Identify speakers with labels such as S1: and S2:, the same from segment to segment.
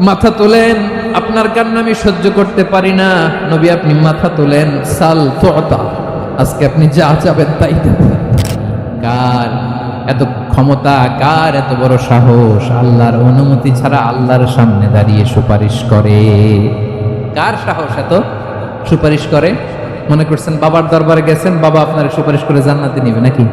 S1: মাথা তোলেন, আপনার কান্না আমি সহ্য করতে পারি না। নবী, আপনি মাথা তোলেন, সাল তোতা আজকে আপনি যা যাবেন তাই কার এত ক্ষমতা, কার এত বড় সাহস? আল্লাহর অনুমতি ছাড়া আল্লাহর সামনে দাঁড়িয়ে সুপারিশ করে। কার সাহস এত? সুপারিশ করে? মনে করছেন বাবার দরবারে গেছেন, বাবা আপনার সুপারিশ করে জান্নাতে নিবে নাকি?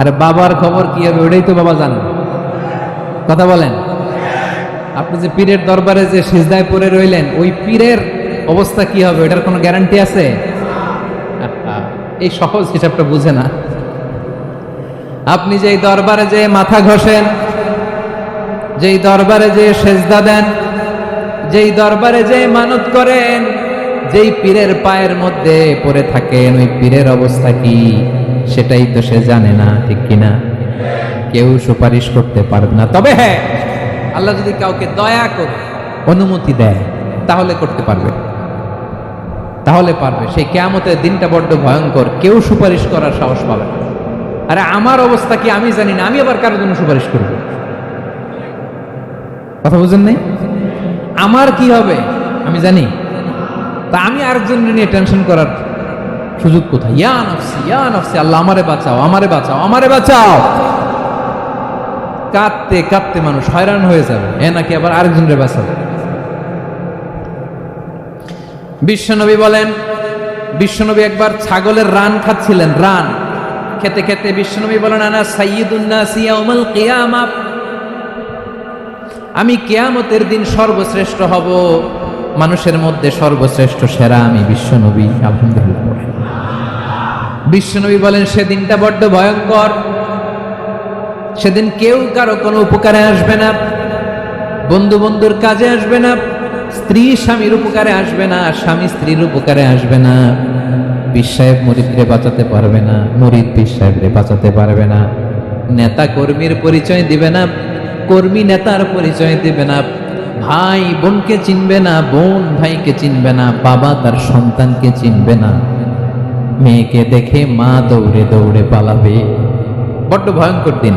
S1: আরে বাবার খবর কি হবে, ওটাই তো বাবা জানে। কথা বলেন। আপনি যে পীরের দরবারে যে সিজদায় পড়ে রইলেন, ওই পীরের অবস্থা কি হবে? এটার কোনো গ্যারান্টি আছে? এই সহজ হিসাবটা বুঝে না। আপনি যেই দরবারে যে মাথা ঘষেন, যেই দরবারে যে সেজদা দেন, যেই দরবারে যে মানত করেন, যেই পীরের পায়ের মধ্যে পড়ে থাকেন, ওই পীরের অবস্থা কি? সেটাই তো সে জানে না, ঠিক কিনা? কেউ সুপারিশ করতে পারবে না। তবে হ্যাঁ আল্লাহ যদি কাউকে দয়া করে অনুমতি দেয়, তাহলে করতে পারবে। তাহলে পারবে। সেই কেয়ামতের দিনটা বড্ড ভয়ঙ্কর। কেউ সুপারিশ করার সাহস পাবে না। আরে আমার অবস্থা কি আমি জানি না, আমি আবার কারোর জন্য সুপারিশ করব? কথা বুঝেন নাই? আমার কি হবে? আমি জানি। তা আমি আরেকজন নিয়ে টেনশন করার সুযোগ কোথায়? ইয়া নফসি ইয়া নফসি, আল্লাহ আমারে বাঁচাও আমারে বাঁচাও আমারে বাঁচাও! কাঁদতে কাঁদতে মানুষ হয়রান হয়ে যাবে। এ নাকি আবার আরেকজনের বাঁচাবে। বিশ্বনবী বলেন, বিশ্বনবী একবার ছাগলের রান খাচ্ছিলেন, রান। খেতে খেতে বিশ্বনবী বলেন, আনা সাইয়্যিদুন্নাসি ইয়াউমাল কিয়ামা। আমি কেয়ামতের দিন সর্বশ্রেষ্ঠ হব। মানুষের মধ্যে সর্বশ্রেষ্ঠ সেরা আমি বিশ্বনবী। আলহামদুলিল্লাহ। বিশ্বনবী বলেন, সেদিনটা বড্ড ভয়ঙ্কর। সেদিন কেউ কারও কোনো উপকারে আসবে না, বন্ধু বন্ধুর কাজে আসবে না, স্ত্রী স্বামীর উপকারে আসবে না, স্বামী স্ত্রীর উপকারে আসবে না। পীর সাহেব মরিদরে বাঁচাতে পারবে না, মরিদ পীর সাহেবরে বাঁচাতে পারবে না। নেতা কর্মীর পরিচয় দিবে না, কর্মী নেতার পরিচয় দিবে না, ভাই বোনকে চিনবে না, বোন ভাইকে চিনবে না, বাবা তার সন্তানকে চিনবে না। মেয়েকে দেখে মা দৌড়ে দৌড়ে পালাবে। বড্ড ভয়ঙ্কর দিন।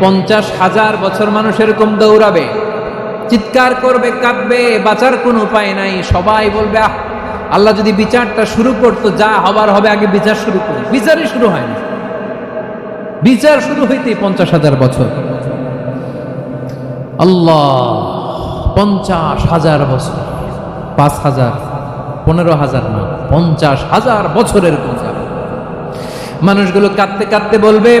S1: পঞ্চাশ হাজার বছর মানুষ এরকম দৌড়াবে। চিৎকার করবে, কাঁদবে, বাঁচার কোনো উপায় নাই। সবাই বলবে, আহ, আল্লাহ যদি বিচারটা শুরু করতো, যা হবার হবে, আগে বিচার শুরু করি বিচারই শুরু হয় না। বিচার শুরু হইতে পঞ্চাশ হাজার বছর। আল্লাহ, পঞ্চাশ হাজার বছর। পাঁচ হাজার, পনেরো হাজার না, পঞ্চাশ হাজার বছরের মানুষগুলো কাঁদতে কাঁদতে বলবে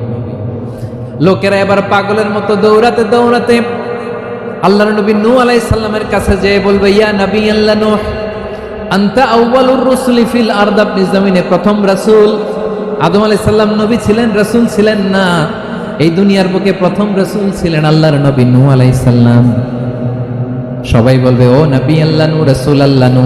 S1: লোকেরা এবার পাগলের মতো দৌড়াতে দৌড়াতে আল্লাহর নবী নূহ আলাই সাল্লামের কাছে যেয়ে বলবে, ইয়া নবী আল্লাহ নূহ, আন্তা আউয়ালুর রসুলি ফিল আরদ আপনি জমিনে প্রথম রাসূল। আদম আলাইহিস সালাম নবী ছিলেন, রাসূল ছিলেন না। এই দুনিয়ার বুকে প্রথম রাসূল ছিলেন আল্লাহর নবী নূহ আলাইহিস সালাম। সবাই বলবে, ও নবী আল্লাহ নূ রাসূল আল্লাহ নূ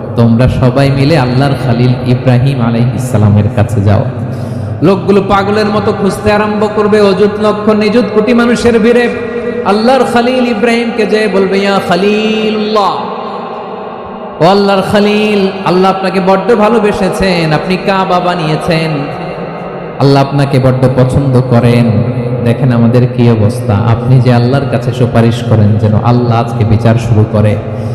S1: তোমরা সবাই মিলে আল্লাহর খালিল ইব্রাহিম আলাই ইসলামের কাছে যাও। লোকগুলো পাগলের মতো খুঁজতে আরম্ভ করবে, অযুত লক্ষ নিযুত কোটি মানুষের ভিড়ে। আল্লাহর খালিল ইব্রাহিমকে যে বলবে, ইয়া খালিল্লাহ ও আল্লাহর খালিল, আল্লাহ আপনাকে বড্ড ভালোবেসেছেন, আপনি কাবা বানিয়েছেন। আল্লাহ আপনাকে বড্ড পছন্দ করেন। দেখেন আমাদের কি অবস্থা। আপনি যে আল্লাহর কাছে সুপারিশ করেন যেন আল্লাহ আজকে বিচার শুরু করে।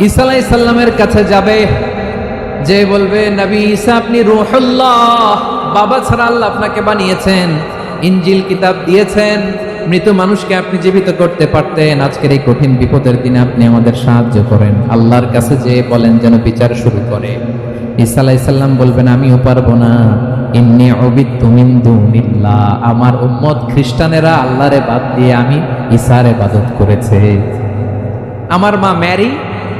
S1: ইসালাই সাল্লামের কাছে যাবে, যে বলবে, নবী ঈসা, আপনি রুহুল্লাহ, বাবা ছাড়া আল্লাহ আপনাকে বানিয়েছেন ইঞ্জিল কিতাব দিয়েছেন, মৃত মানুষকে আপনি জীবিত করতে পারতেন, আজকের এই কঠিন বিপদের দিনে আপনি আমাদের সাহায্য করেন। আল্লাহর কাছে যে বলেন যেন বিচার শুরু করে। ঈসা আলাইসাল্লাম বলবেন, আমিও পারব না। ইন্নি অবিদ্যু মিন্দু নিল্লা আমার উম্মত খ্রিস্টানেরা আল্লাহরে বাদ দিয়ে আমি ঈসার ইবাদত করেছে। আমার মা ম্যারি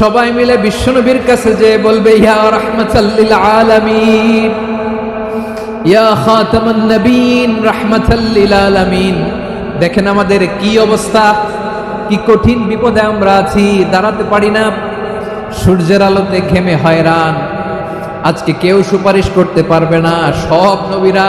S1: সবাই মিলে বিশ্বনবীর কাছে যে বলবে, ইয়া রাহমাতাল্লিল আলামিন, ইয়া খাতামান নবীন, রাহমাতাল্লিল আলামিন। দেখেন আমাদের কি অবস্থা, কি কঠিন বিপদে আমরা আছি, দাঁড়াতে পারি না। সূর্যের আলোতে ঘেমে হয়রান। আজকে কেউ সুপারিশ করতে পারবে না, সব নবীরা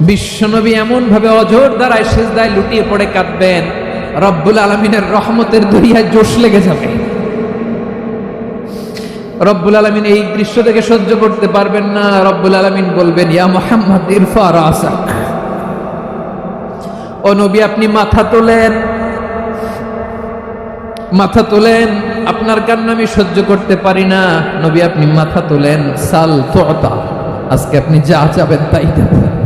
S1: বিশ্বনবী এমন ভাবে অজোর দ্বারায় সেজদায় লুটিয়ে পড়ে কাঁদবেন। রব্বুল আলমিনের রহমতের দরিয়ায় জোশ লেগে যাবে। রব্বুল আলমিন এই দৃশ্য থেকে সহ্য করতে পারবেন না। রব্বুল আলমিন বলবেন, ইয়া মোহাম্মদ, ইরফা রাসাক। ও নবী, আপনি মাথা তোলেন। মাথা তোলেন। আপনার কান্না আমি সহ্য করতে পারি না। নবী, আপনি মাথা তোলেন। সাল তোতা, আজকে আপনি যা চাবেন তাই দেবেন।